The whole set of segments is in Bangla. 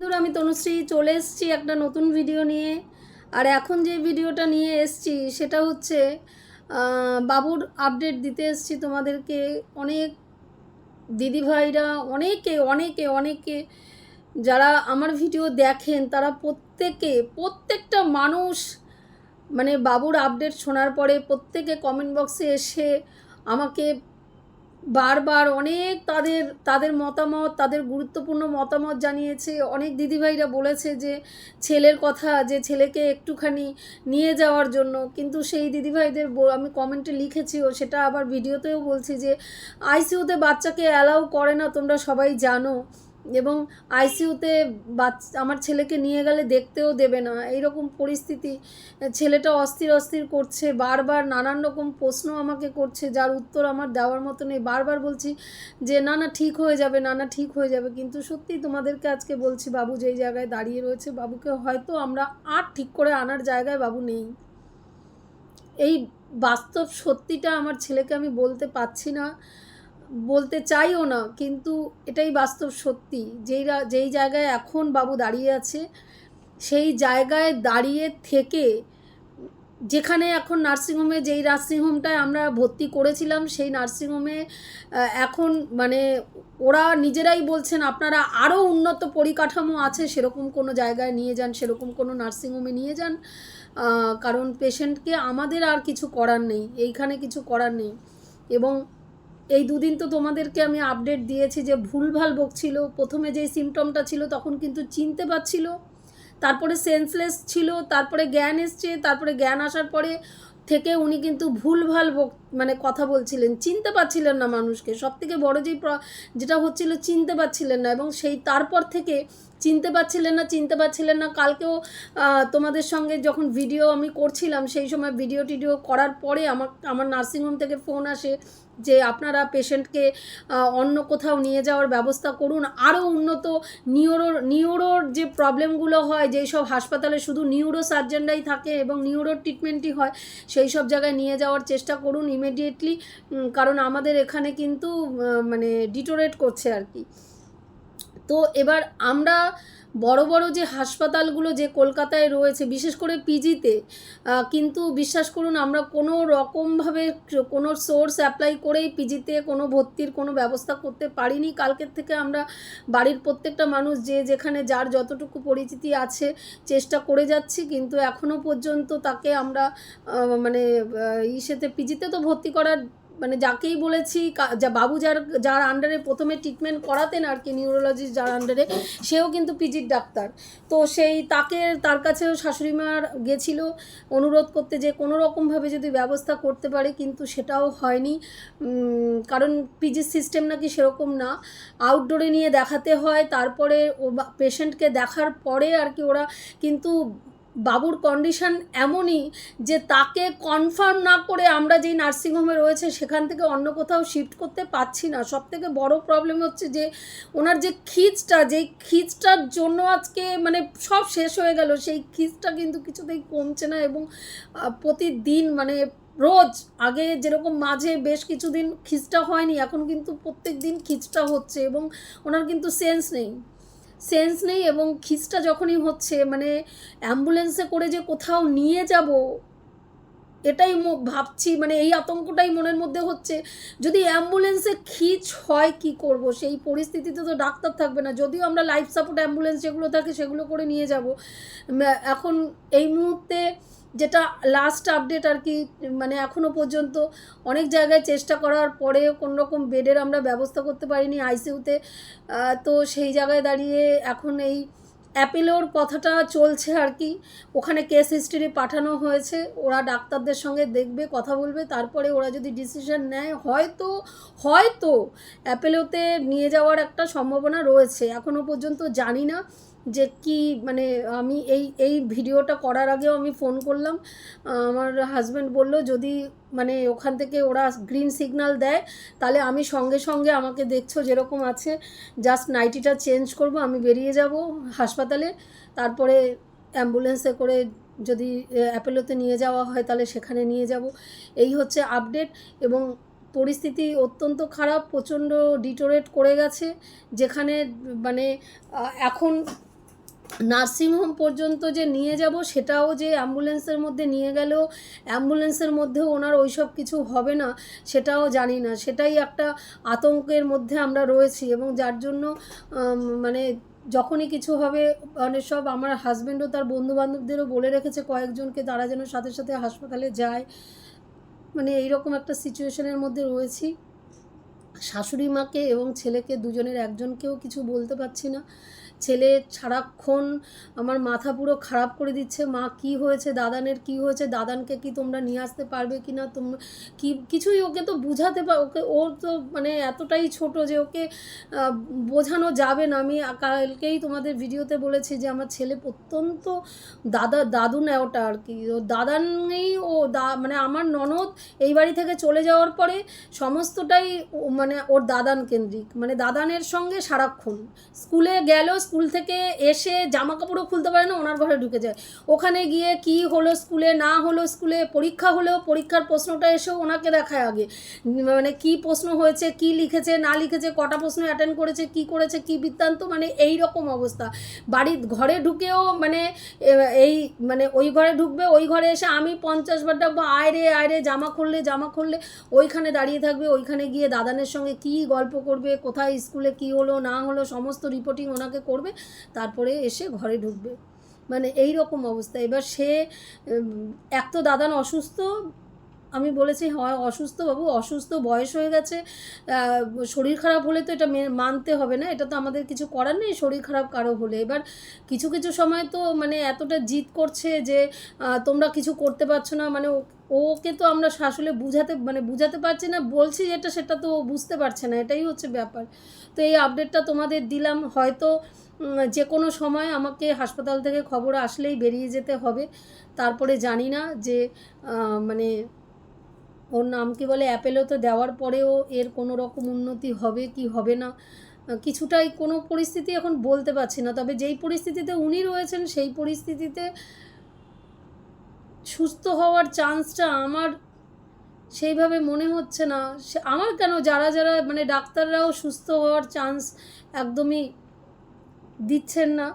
বন্ধুরা আমি তনুশ্রী চলে এসেছি একটা নতুন ভিডিও নিয়ে। আর এখন যে ভিডিওটা নিয়ে এসেছি, সেটা হচ্ছে বাবুর আপডেট দিতে এসেছি তোমাদেরকে। অনেক দিদিভাইরা অনেকে অনেকে অনেকে যারা আমার ভিডিও দেখেন, তারা প্রত্যেকে, প্রত্যেকটা মানুষ মানে বাবুর আপডেট শোনার পরে প্রত্যেকে কমেন্ট বক্সে এসে আমাকে বারবার অনেক তাদের তাদের মতামত, তাদের গুরুত্বপূর্ণ মতামত জানিয়েছে। অনেক দিদিভাইরা বলেছে যে, ছেলের কথা, যে ছেলেকে একটুখানি নিয়ে যাওয়ার জন্য। কিন্তু সেই দিদিভাইদের আমি কমেন্টে লিখেছিও, সেটা আবার ভিডিওতেও বলছি যে, আইসিইউতে বাচ্চাকে অ্যালাউ করে না, তোমরা সবাই জানো। এবং আইসিইউতে বাচ্চা, আমার ছেলেকে নিয়ে গেলে দেখতেও দেবে না। এইরকম পরিস্থিতি, ছেলেটা অস্থির অস্থির করছে, বারবার নানান রকম প্রশ্ন আমাকে করছে, যার উত্তর আমার দেওয়ার মতো নেই। বারবার বলছি যে, না না, ঠিক হয়ে যাবে, না না, ঠিক হয়ে যাবে। কিন্তু সত্যি তোমাদেরকে আজকে বলছি, বাবু যেই জায়গায় দাঁড়িয়ে রয়েছে, বাবুকে হয়তো আমরা আর ঠিক করে আনার জায়গায় বাবু নেই। এই বাস্তব সত্যিটা আমার ছেলেকে আমি বলতে পারছি না। বলতে চাইও না, কিন্তু এটাই বাস্তব সত্যি। যেই যেই জায়গায় এখন বাবু দাঁড়িয়ে আছে, সেই জায়গায় দাঁড়িয়ে থেকে যেখানে এখন নার্সিংহোমে, যেই নার্সিংহোমটায় আমরা ভর্তি করেছিলাম, সেই নার্সিংহোমে এখন মানে ওরা নিজেরাই বলছেন, আপনারা আরও উন্নত পরিকাঠামো আছে, সেরকম কোনো জায়গায় নিয়ে যান, সেরকম কোনো নার্সিংহোমে নিয়ে যান কারণ পেশেন্টকে আমাদের আর কিছু করার নেই, এইখানে কিছু করার নেই। এবং এই দুদিন তো তোমাদেরকে আমি আপডেট দিয়েছি যে ভুলভাল বকছিল। প্রথমে যেই সিমটমটা ছিল, তখন কিন্তু চিনতে পারছিল। তারপরে সেন্সলেস ছিল, তারপরে জ্ঞান এসছে, তারপরে জ্ঞান আসার পরে থেকে উনি কিন্তু ভুলভাল বক মানে কথা বলছিলেন, চিনতে পারছিলেন না মানুষকে। সব থেকে বড় যেই যেটা হচ্ছিল চিনতে পারছিলেন না এবং সেই তারপর থেকে চিনতে পারছিলেন না, চিনতে পারছিলেন না। কালকেও তোমাদের সঙ্গে যখন ভিডিও আমি করছিলাম, সেই সময় ভিডিও টিডিও করার পরে আমার আমার নার্সিংহোম থেকে ফোন আসে যে আপনারা পেশেন্টকে অন্য কোথাও নিয়ে যাওয়ার ব্যবস্থা করুন। আরও উন্নত নিউরোর নিউরোর যে প্রবলেমগুলো হয়, যেই সব হাসপাতালে শুধু নিউরো সার্জনরাই থাকে এবং নিউরোর ট্রিটমেন্টই হয়, সেই সব জায়গায় নিয়ে যাওয়ার চেষ্টা করুন। ইমিডিয়েটলি কারণ আমাদের এখানে কিন্তু মানে ডিটোরেট করছে আর কি। তো এবার আমরা বড় বড় যে হাসপাতালগুলো যে কলকাতায় রয়েছে, বিশেষ করে পিজিতে কিন্তু বিশ্বাস করুন আমরা কোনো রকমভাবে কোনো সোর্স অ্যাপ্লাই করেই পিজিতে কোনো ভর্তির কোনো ব্যবস্থা করতে পারিনি। কালকের থেকে আমরা বাড়ির প্রত্যেকটা মানুষ যে যেখানে যার যতটুকু পরিচিতি আছে চেষ্টা করে যাচ্ছি, কিন্তু এখনও পর্যন্ত তাকে আমরা মানে ইসেতে, পিজিতে তো ভর্তি করার মানে যাকেই বলেছি যা বাবু যার যার আন্ডারে প্রথমে ট্রিটমেন্ট করাতেন আর কি নিউরোলজিস্ট যার আন্ডারে সেও কিন্তু পিজির ডাক্তার। তো সেই তাকে, তার কাছেও শাশুড়ি মার গেছিল অনুরোধ করতে যে কোনো রকমভাবে যদি ব্যবস্থা করতে পারে, কিন্তু সেটাও হয়নি। কারণ পিজির সিস্টেম নাকি সেরকম না। আউটডোরে নিয়ে দেখাতে হয়, তারপরে ও পেশেন্টকে দেখার পরে আর কি ওরা কিন্তু বাবুর কন্ডিশন এমনই যে তাকে কনফার্ম না করে আমরা যেই নার্সিংহোমে রয়েছে, সেখান থেকে অন্য কোথাও শিফট করতে পারছি না। সব থেকে বড় প্রবলেম হচ্ছে যে, ওনার যে খিচটা, যেই খিচটার জন্য আজকে মানে সব শেষ হয়ে গেল, সেই খিচটা কিন্তু কিছুতেই কমছে না এবং প্রতিদিন মানে রোজ আগে যেরকম মাঝে বেশ কিছুদিন খিচটা হয়নি, এখন কিন্তু প্রত্যেক দিন খিচটা হচ্ছে এবং ওনার কিন্তু সেন্স নেই। সেন্স নেই এবং খিস্টা যখনই হচ্ছে মানে অ্যাম্বুলেন্সে করে যে কোথাও নিয়ে যাব এটাই ভাবছি মানে এই আতঙ্কটাই মনের মধ্যে হচ্ছে। যদি অ্যাম্বুলেন্সে খিচ হয় কি করব? সেই পরিস্থিতিতে তো ডাক্তার থাকবে না। যদিও আমরা লাইফ সাপোর্ট অ্যাম্বুলেন্স যেগুলো থাকে সেগুলো করে নিয়ে যাব। এখন এই মুহূর্তে যেটা লাস্ট আপডেট আর কি মানে এখনও পর্যন্ত অনেক জায়গায় চেষ্টা করার পরেও কোনো রকম বেডের আমরা ব্যবস্থা করতে পারিনি আইসিইউতে তো সেই জায়গায় দাঁড়িয়ে এখন এই অ্যাপেলোর কথাটা চলছে আর কি। ওখানে কেস হিস্ট্রি পাঠানো হয়েছে, ওরা ডাক্তারদের সঙ্গে দেখবে, কথা বলবে, তারপরে ওরা যদি ডিসিশন নেয়, হয়তো হয়তো অ্যাপেলোতে নিয়ে যাওয়ার একটা সম্ভাবনা রয়েছে। এখনও পর্যন্ত জানি না যে কি মানে আমি এই এই ভিডিওটা করার আগেও আমি ফোন করলাম। আমার হাজব্যান্ড বলল, যদি মানে ওখান থেকে ওরা গ্রিন সিগন্যাল দেয়। তাহলে আমি সঙ্গে সঙ্গে আমাকে দেখছ যেরকম আছে। জাস্ট নাইটিটা চেঞ্জ করব, আমি বেরিয়ে যাব হাসপাতালে। তারপরে অ্যাম্বুলেন্সে করে যদি অ্যাপেলোতে নিয়ে যাওয়া হয় তাহলে সেখানে নিয়ে যাব। এই হচ্ছে আপডেট এবং পরিস্থিতি অত্যন্ত খারাপ, প্রচণ্ড ডিটোরেট করে গেছে। যেখানে মানে এখন নার্সিংহোম পর্যন্ত যে নিয়ে যাব, সেটাও যে অ্যাম্বুলেন্সের মধ্যে নিয়ে গেলেও অ্যাম্বুলেন্সের মধ্যেও ওনার ওই সব কিছু হবে না, সেটাও জানি না। সেটাই একটা আতঙ্কের মধ্যে আমরা রয়েছি এবং যার জন্য মানে যখনই কিছু হবে মানে সব আমার হাজব্যান্ডও তার বন্ধু বান্ধবদেরও বলে রেখেছে কয়েকজনকে, তারা যেন সাথে সাথে হাসপাতালে যায়। মানে এইরকম একটা সিচুয়েশনের মধ্যে রয়েছি। শাশুড়ি মাকে এবং ছেলেকে দুজনের একজনকেও কিছু বলতে পারছি না। ছেলে সারাক্ষণ আমার মাথা পুরো খারাপ করে দিচ্ছে, মা কি হয়েছে, দাদানের কি হয়েছে, দাদানকে কি তোমরা নিয়ে আসতে পারবে কি না তোমরা কি, কিছুই ওকে তো বুঝাতে পার ওকে, ও তো মানে এতটাই ছোট যে ওকে বোঝানো যাবে না। আমি কালকেই তোমাদের ভিডিওতে বলেছি যে আমার ছেলে অত্যন্ত দাদা, দাদু নেয় ওটা আর কি। ও দাদানেই ও দা মানে আমার ননদ এই বাড়ি থেকে চলে যাওয়ার পরে সমস্তটাই মানে ওর দাদান কেন্দ্রিক। মানে দাদানের সঙ্গে সারাক্ষণ। স্কুলে গেল স্কুল থেকে এসে জামা কাপড়ও খুলতে পারে না, ওনার ঘরে ঢুকে যায়। ওখানে গিয়ে কি হলো স্কুলে, না হলো স্কুলে, পরীক্ষা হলেও পরীক্ষার প্রশ্নটা এসেও ওনাকে দেখায় আগে। মানে কি প্রশ্ন হয়েছে, কি লিখেছে, না লিখেছে, কটা প্রশ্ন অ্যাটেন্ড করেছে, কি করেছে, কি বৃত্তান্ত মানে এই রকম অবস্থা। বাড়ির ঘরে ঢুকেও মানে এই মানে ওই ঘরে ঢুকবে, ওই ঘরে এসে আমি পঞ্চাশ বার ডাকবো, আয় রে জামা খুললে জামা খুললে। ওইখানে দাঁড়িয়ে থাকবে, ওইখানে গিয়ে দাদানের সঙ্গে কি গল্প করবে, কোথায় স্কুলে কি হলো, না হলো, সমস্ত রিপোর্টিং ওনাকে করবে। তারপরে এসে ঘরে ঢুকবে। মানে এই রকম অবস্থা। এবার সে এক তো দাদান অসুস্থ, আমি বলেছি, হয়, অসুস্থ বাবু, অসুস্থ বয়স হয়ে গেছে। শরীর খারাপ হলে তো এটা মানতে হবে না, এটা তো আমাদের কিছু করার নেই, শরীর খারাপ কারও হলে। এবার কিছু কিছু সময় তো মানে এতটা জিদ করছে যে তোমরা কিছু করতে পারছ না। মানে ওকে তো আমরা আসলে বুঝাতে মানে বুঝাতে পারছি না, বলছি যেটা, সেটা তো বুঝতে পারছে না, এটাই হচ্ছে ব্যাপার। তো এই আপডেটটা তোমাদের দিলাম। হয়তো যে কোনো সময় আমাকে হাসপাতাল থেকে খবর আসলেই বেরিয়ে যেতে হবে। তারপরে জানি না যে মানে ওর নাম কি বলে অ্যাপেলোতে দেওয়ার পরেও এর কোনো রকম উন্নতি হবে কি হবে না। কিছুটাই কোনো পরিস্থিতি এখন বলতে পারছি না। তবে যেই পরিস্থিতিতে উনি রয়েছেন, সেই পরিস্থিতিতে সুস্থ হওয়ার চান্সটা আমার সেইভাবে মনে হচ্ছে না। আমার কেন? যারা যারা মানে ডাক্তাররাও সুস্থ হওয়ার চান্স একদমই দিচ্ছেন না।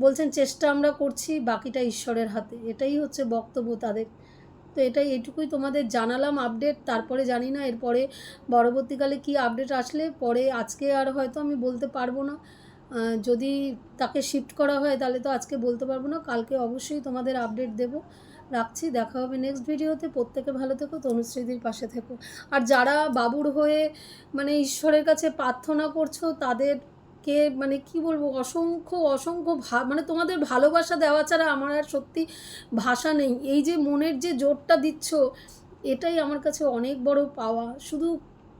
বলছেন, চেষ্টা আমরা করছি, বাকিটা ঈশ্বরের হাতে। এটাই হচ্ছে বক্তব্য তাদের। তো এটাই, এটুকুই তোমাদের জানালাম আপডেট। তারপরে জানি না, এরপরে পরবর্তীকালে কি আপডেট আসলে, পরে আজকে আর হয়তো আমি বলতে পারব না। যদি তাকে শিফট করা হয়, তাহলে তো আজকে বলতে পারব না। কালকে অবশ্যই তোমাদের আপডেট দেব। রাখছি, দেখা হবে নেক্সট ভিডিওতে প্রত্যেকে ভালো থেকো, তনুশ্রীদির পাশে থেকো। আর যারা বাবুর হয়ে মানে ঈশ্বরের কাছে প্রার্থনা করছ তাদেরকে মানে কি বলব, অসংখ্য অসংখ্য ভা মানে তোমাদের ভালোবাসা দেওয়া ছাড়া আমার আর সত্যি ভাষা নেই। এই যে মনের যে জোরটা দিচ্ছ, এটাই আমার কাছে অনেক বড় পাওয়া। শুধু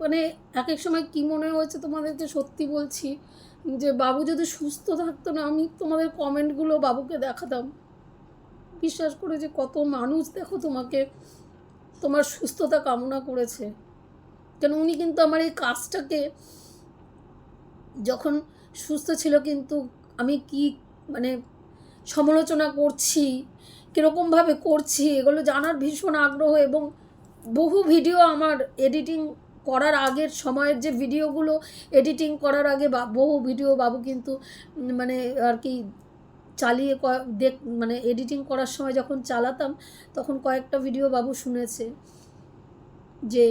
মানে এক এক সময় কী মনে হয়েছে তোমাদেরকে সত্যি বলছি, যে বাবু যদি সুস্থ থাকতো না, আমি তোমাদের কমেন্টগুলো বাবুকে দেখাতাম। বিশ্বাস করে যে কত মানুষ দেখো তোমাকে, তোমার সুস্থতা কামনা করেছে। কেন উনি কিন্তু আমার এই কাজটাকে যখন সুস্থ ছিল, কিন্তু আমি কি মানে সমালোচনা করছি, কীরকমভাবে করছি, এগুলো জানার ভীষণ আগ্রহ এবং বহু ভিডিও আমার এডিটিং করার আগের সময়ের যে ভিডিওগুলো এডিটিং করার আগে বা বহু ভিডিও বাবু কিন্তু মানে আর কি চালিয়ে দেখ মানে এডিটিং করার সময় যখন চালাতাম, তখন কয়েকটা ভিডিও বাবু শুনেছে যে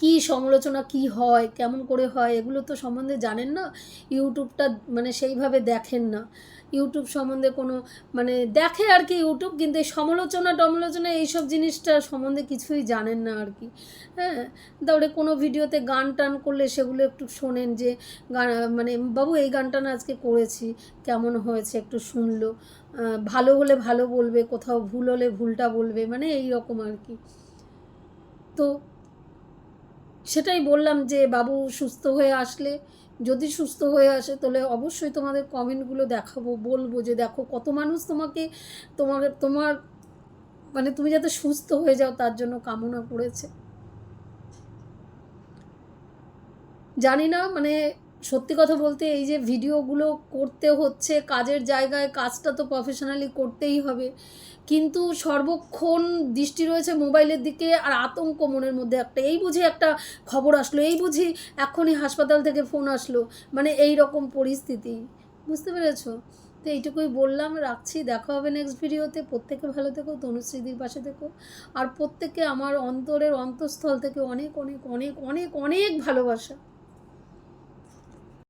কি সমালোচনা কি হয়, কেমন করে হয়, এগুলো তো সম্বন্ধে জানেন না? ইউটিউবটা মানে সেইভাবে দেখেন না। ইউটিউব সম্বন্ধে কোনো মানে দেখে আর কি ইউটিউব, কিন্তু এই সমালোচনা টমালোচনা এইসব জিনিসটা সম্বন্ধে কিছুই জানেন না আর কি। হ্যাঁ তারপরে কোনো ভিডিওতে গান টান করলে সেগুলো একটু শোনেন যে গান মানে বাবু এই গানটা না আজকে করেছি, কেমন হয়েছে একটু শুনলো। ভালো হলে ভালো বলবে, কোথাও ভুল হলে ভুলটা বলবে মানে এই রকম আর কি। তো সেটাই বললাম যে বাবু সুস্থ হয়ে আসলে, যদি সুস্থ হয়ে আসে তাহলে অবশ্যই তোমাদের কমেন্টগুলো দেখাবো, বলব যে দেখো কত মানুষ তোমাকে, তোমার তোমার মানে তুমি যাতে সুস্থ হয়ে যাও তার জন্য কামনা করেছে। জানি না মানে সত্যি কথা বলতে এই যে ভিডিওগুলো করতে হচ্ছে, কাজের জায়গায় কাজটা তো প্রফেশনালি করতেই হবে। কিন্তু সর্বক্ষণ দৃষ্টি রয়েছে মোবাইলের দিকে আর আতঙ্ক মনের মধ্যে একটা। এই বুঝি একটা খবর আসলো, এই বুঝি এখনই হাসপাতাল থেকে ফোন আসলো। মানে এই রকম পরিস্থিতি, বুঝতে পেরেছ? তো এইটুকুই বললাম, রাখছি। দেখা হবে নেক্সট ভিডিওতে প্রত্যেকে ভালো থেকো, তনুশ্রীদির পাশে থেকো। আর প্রত্যেককে আমার অন্তরের অন্তঃস্থল থেকে অনেক অনেক অনেক অনেক অনেক ভালোবাসা।